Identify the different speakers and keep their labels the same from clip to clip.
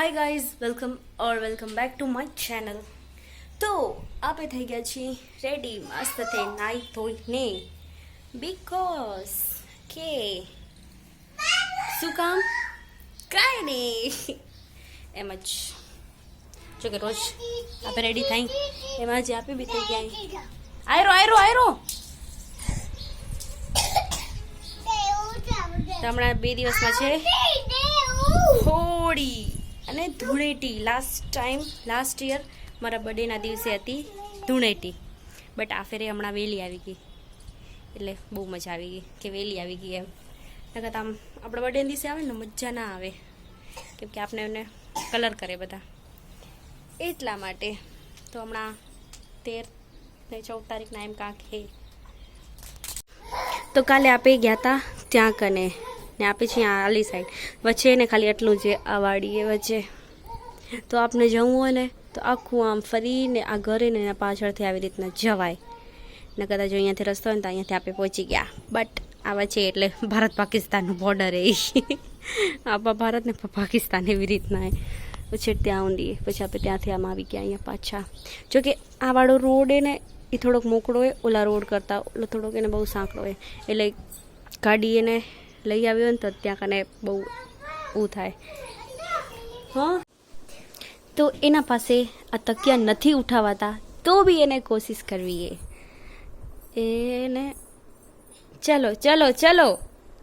Speaker 1: Hi guys welcome or welcome back to my channel તો આપણે થઈ ગયા છીએ રેડી મસ્ત થઈ નાઈ ધોઈને. બીકોઝ કે શું કામ? કાંઈ નહીં. એમ જ. જો કે રોજ આપણે રેડી થઈ એમાં જ આપણે બી થઈ ગયા આયરો આયરો આયરો. હમણાં બે દિવસમાં છે. હોળી. અને Dhuleti last time last year મારા બર્થડેના દિવસે હતી ધૂળેટી બટ આ ફેરે હમણાં વહેલી આવી ગઈ. એટલે બહુ મજા આવી ગઈ કે વહેલી આવી ગઈ એમ. નકર આમ આપણા બર્થડે દિવસે આવે ને મજા ના આવે. કેમ કે આપણે એને કલર કરે બધા. એટલા માટે તો હમણાં તેર ને ચૌદ તારીખના એમ કાંક હે. તો કાલે આપણે ગયા હતા ત્યાં કને ને આપે છે આલી સાઈડ વચ્ચે ને ખાલી એટલું છે આ વાડીએ વચ્ચે. તો આપને જવું હોય ને, તો આખું આમ ફરીને આ ઘરે ને એના પાછળથી આવી રીતના જવાય. ને કદાચ અહીંયાથી રસ્તો હોય ને તો અહીંયાથી આપણે પહોંચી ગયા. બટ આ વચ્ચે એટલે ભારત પાકિસ્તાનનું બોર્ડર એ. આપણા ભારત ને પાકિસ્તાન એવી રીતના એ. પછી ત્યાં ઊંડીએ પછી આપણે ત્યાંથી આમ આવી ગયા અહીંયા પાછા. જોકે આ વાળો રોડ એને એ થોડોક મોકળો હોય ઓલા રોડ કરતાં ઓલો થોડોક એને બહુ સાંકળો હોય એટલે ગાડી એને લઈ આવ્યો ને તો ત્યાં કને બહુ ઊ થાય. હા? તો એના પાસે આ તકિયા નથી ઉઠાવાતા તો બી એને કોશિશ કરવી એ. એને ચલો ચલો ચલો.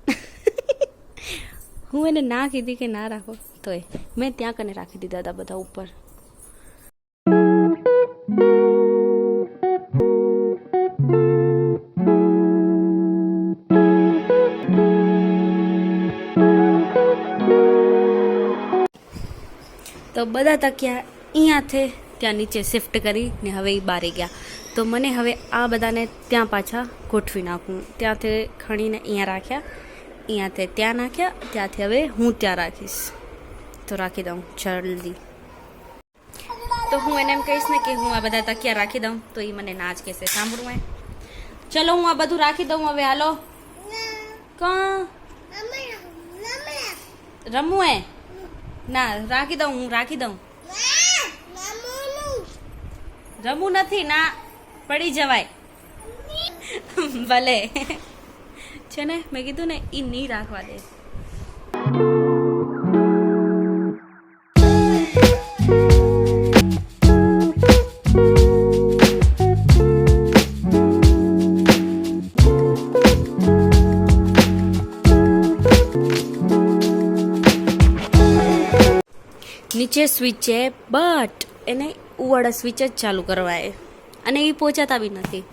Speaker 1: હું એને ના કીધી કે ના રાખો તોય. મેં ત્યાં કને રાખી દીધા હતા બધા ઉપર. બધા તકિયા અહીંયાથી ત્યાં નીચે શિફ્ટ કરી ને હવે એ બારે ગયા. તો મને હવે આ બધાને ત્યાં પાછા ગોઠવી નાખું. ત્યાંથી ખણીને અહીંયા રાખ્યા અહીંયાથી ત્યાં નાખ્યા ત્યાંથી હવે હું ત્યાં રાખીશ. તો રાખી દઉં જલ્દી. તો હું એને એમ કહીશ ને કે હું આ બધા તકિયા રાખી દઉં તો એ મને ના જ કહેશે. સાંભળવું હોય ચલો હું આ બધું રાખી દઉં હવે હાલો? કાં? રમવું. હે ના, રાખી દઉં, હું રાખી દઉં. રમવું નથી, ના, પડી જવાય. ભલે. છે ને, મેં કીધું ને એ નહીં રાખવા દે. નીચે સ્વિચ છે બટ એને ઉવાળા સ્વિચ જ ચાલુ કરવા એ અને એ પહોંચાતા બી નથી.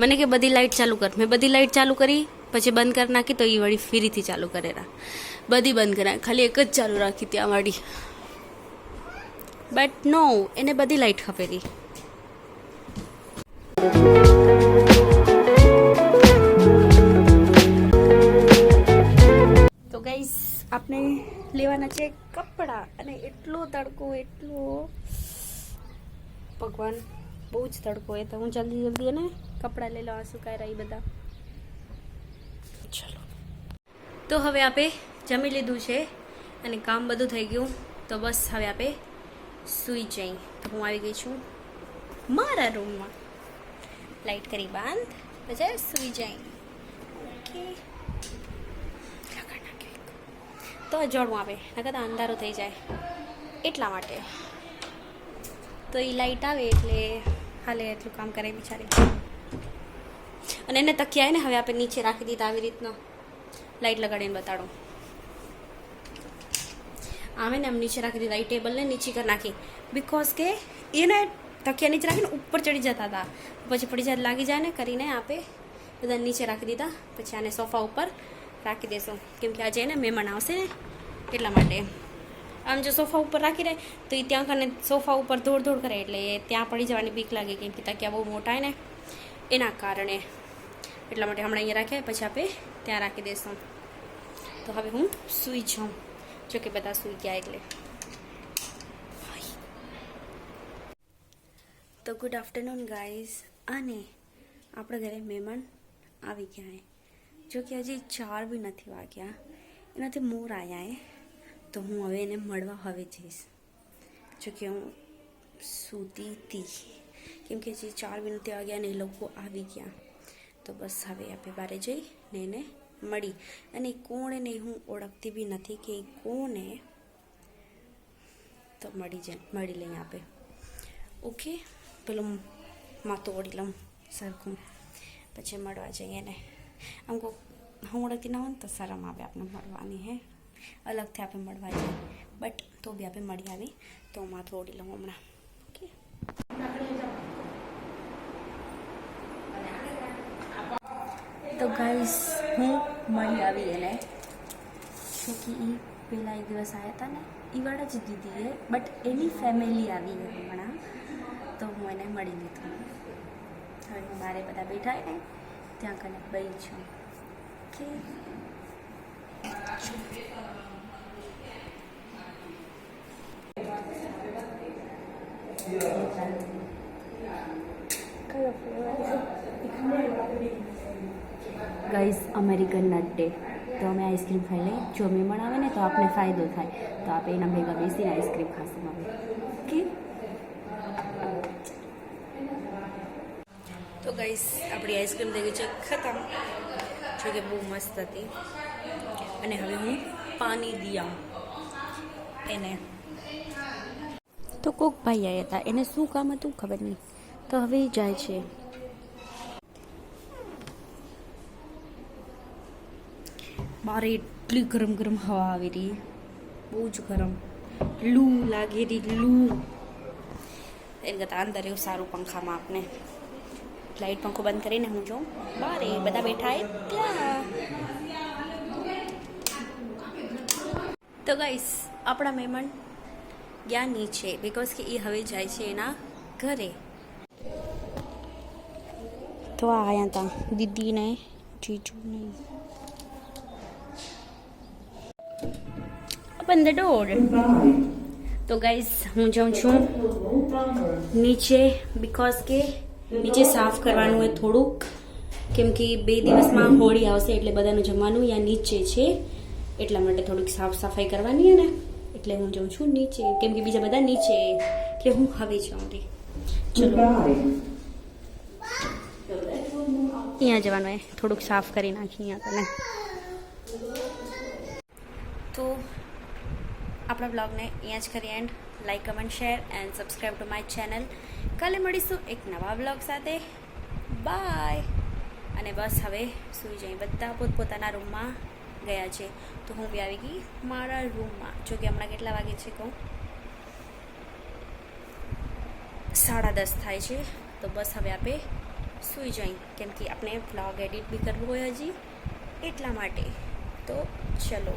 Speaker 1: મને કે બધી લાઇટ ચાલુ કર. મેં બધી લાઇટ ચાલુ કરી, પછી બંધ કરી નાખી તો એ વળી ફરીથી ચાલુ કરેલા બધી બંધ કરાય ખાલી એક જ ચાલુ રાખી ત્યાં વાળી. બટ નો એને બધી લાઇટ ખપેલી. અને એટલો તડકો, એટલો. ભગવાન, બહુ જ તડકો એ તો હું જલ્દી જલ્દી એને કપડાં લઈ લઉં સુકાઈ રહી બધા. ચલો. તો હવે આપણે જમી લીધું છે અને કામ બધું થઈ ગયું. તો બસ હવે આપે સૂઈ જઈ. તો હું આવી ગઈ છું મારા રૂમમાં. લાઇટ કરી બાંધ પછી સૂઈ જાય ઓકે તો અજવાળું આવે, નકર અંધારું થઈ જાય. એટલા માટે. તો એ લાઇટ આવે એટલે હાલે એટલું કામ કરે બિચારી. અને એને તકિયા ને, હવે આપણે નીચે રાખી દીધા આવી રીતનો. લાઈટ લગાડીને બતાડો. આવે ને એમ નીચે રાખી દીધા એ ટેબલને નીચે કરી નાખી. બિકોઝ કે એને તકિયા નીચે રાખીને ઉપર ચડી જતા હતા. પછી પડી જાય લાગી જાય ને, કરીને આપે બધા નીચે રાખી દીધા. પછી આને સોફા ઉપર રાખી દેશું. કેમ કે આજે એને મહેમાન આવશે ને, એટલા માટે. આમ જો સોફા ઉપર રાખી રહે તો એ ત્યાં કને સોફા ઉપર ધોળ ધોળ કરે, એટલે એ ત્યાં પડી જવાની બીક લાગે, કેમ કે તકિયા બહુ મોટા ને, એના કારણે. એટલા માટે હમણાં અહીંયા રાખ્યા, પછી આપણે ત્યાં રાખી દઈશું તો હવે હું સૂઈ જાઉં જોકે બધા સૂઈ ગયા એટલે. તો ગુડ આફ્ટરનૂન ગાઈઝ અને આપણા ઘરે મહેમાન આવી ગયા જો કે હજી ચાર બી નથી વાગ્યા. એનાથી મોર આવ્યા એ તો હું હવે એને મળવા હવે જઈશ. જો કે હું સૂતી હતી કેમ કે જે ચાર નથી વાગ્યા ને એ લોકો આવી ગયા. તો બસ હવે આપણે બારે જઈ ને એને મળી. અને કોણે હું ઓળખતી બી નથી કે કોને તો મળી જાય મળી લઈએ આપે. ઓકે, પેલું માથું ઓળી લઉં, સરખું. પછી મળવા જઈએ ને. આમ કહું હું ના હોય ને તો શરમ આવે આપણે મળવાની હે અલગથી આપણે મળવા જઈએ બટ તો બી આપણે મળી આવી તો હું માથું ઓડી લઉં હમણાં ઓકે તો ગાઈસ હું મળી આવી એને શું કે એ પહેલાં એક દિવસ આવ્યા હતા ને એ વાળા જ દીદીએ બટ એની ફેમિલી આવી હમણાં તો હું એને મળી લીધું હવે મારે બધા બેઠા ને ત્યાં કને ગઈ છું. કે? Guys American nut day. તો અમે આઈસ્ક્રીમ ખાઈ લઈએ. જો મહેમાન આવે ને તો આપને ફાયદો થાય. તો આપણે એના ભેગા બેસીને આઈસ્ક્રીમ ખાશું હવે ઓકે તો ગાઈસ આપણી આઈસ્ક્રીમ થઈ ગઈ છે, ખતમ. જો કે બહુ મસ્ત હતી. અને હવે હું પાણી દિયા એને. તો કોક ભાઈ આવ્યા હતા. એને શું કામ હતું ખબર નહીં. તો હવે જાય છે. બારે એટલી ગરમ ગરમ હવા આવી રહી. બહુ જ ગરમ. લૂ લાગી રહી, લૂ. એને કરતાં અંદર એવું સારું પંખામાં આપને. લાઈટ પંખો બંધ કરીને હું જોઉં. બારે બધા બેઠા એ ત્યાં. તો ગાઈસ આપણા મહેમાન ગયા નીચે બિકોઝ કે એ હવે જાય છે એના ઘરે. તો આ આવ્યા હતા દીદીને, જીજુને. ઓપન ધ ડોર તો ગાઈઝ હું જાઉં છું નીચે બિકોઝ કે નીચે સાફ કરવાનું હોય થોડુંક, કેમ કે બે દિવસમાં હોળી આવશે એટલે બધાનું જમવાનું યા નીચે છે, એટલા માટે થોડીક સાફ સફાઈ કરવાની ને એટલે હું જાઉં છું નીચે, કેમ કે બીજા બધા નીચે એટલે હું હવે જાઉં ચલો. અહીંયા જવાનું હોય, થોડુંક સાફ કરી નાખી અહીંયા તને તો આપણા બ્લોગને અહીંયા જ કરીએ and like comment share and subscribe to my channel કાલે મળીશું એક નવા બ્લોગ સાથે. બાય અને બસ હવે સૂઈ જઈ. બધા પોતપોતાના રૂમમાં ગયા છે. તો હું બી આવી ગઈ મારા રૂમમાં જો કે હમણાં કેટલા વાગે છે કહું? સાડા દસ થાય છે. તો બસ હવે આપણે સૂઈ જઈ. કેમ કે આપણે બ્લોગ એડિટ બી કરવું હોય હજી એટલા માટે. તો ચલો.